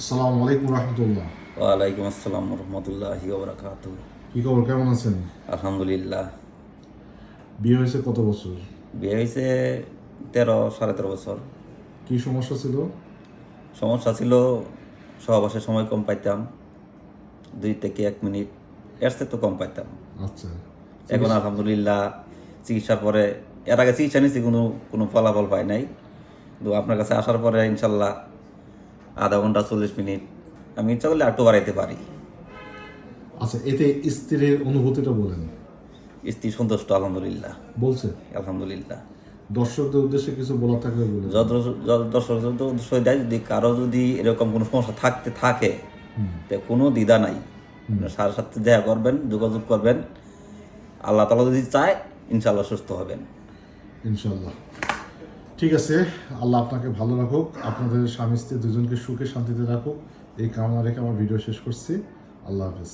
আসসালামু আলাইকুম রহমতুল্লাহ। ওয়ালাইকুম আসসালাম রহমতুল্লাহ ওবরাকাত কি খবর কেমন আছেন? আলহামদুলিল্লাহ। বিয়ে হয়েছে কত বছর? বিয়ে হয়েছে তেরো সাড়ে তেরো বছর। কি সমস্যা ছিল? সমস্যা ছিল সহবাসের সময় কম পাইতাম দুই থেকে এক মিনিট। এর তো কম পাইতাম। আচ্ছা। এখন আলহামদুলিল্লাহ চিকিৎসার পরে এর আগে চিকিৎসা নিয়েছি কোনো কোনো ফলাফল পাই নাই। তো আপনার কাছে আসার পরে ইনশাল্লাহ আধা ঘণ্টা চল্লিশ মিনিট। আমি ইচ্ছা করলে একটু বাড়াইতে পারি। আচ্ছা এতে স্ত্রীর অনুভূতিটা বলেন। স্ত্রী সন্তুষ্ট আলহামদুলিল্লাহ। বলছে? আলহামদুলিল্লাহ। দর্শকদের উদ্দেশ্যে কিছু বলা থাকলে বলে যত যত দর্শক যত উৎসাহ দেয় যদি কারও যদি এরকম কোনো সমস্যা থাকতে থাকে তো কোনো দ্বিধা নাই। সার সাথে দেখা করবেন যোগাযোগ করবেন। আল্লাহ তালা যদি চায় ইনশাল্লাহ সুস্থ হবেন। ইনশাল্লাহ ঠিক আছে, আল্লাহ আপনাকে ভালো রাখুক, আপনাদের স্বামী স্ত্রী দুজনকে সুখে শান্তিতে রাখুক। এই কামনা রেখে আমার ভিডিও শেষ করছি। আল্লাহ হাফেজ।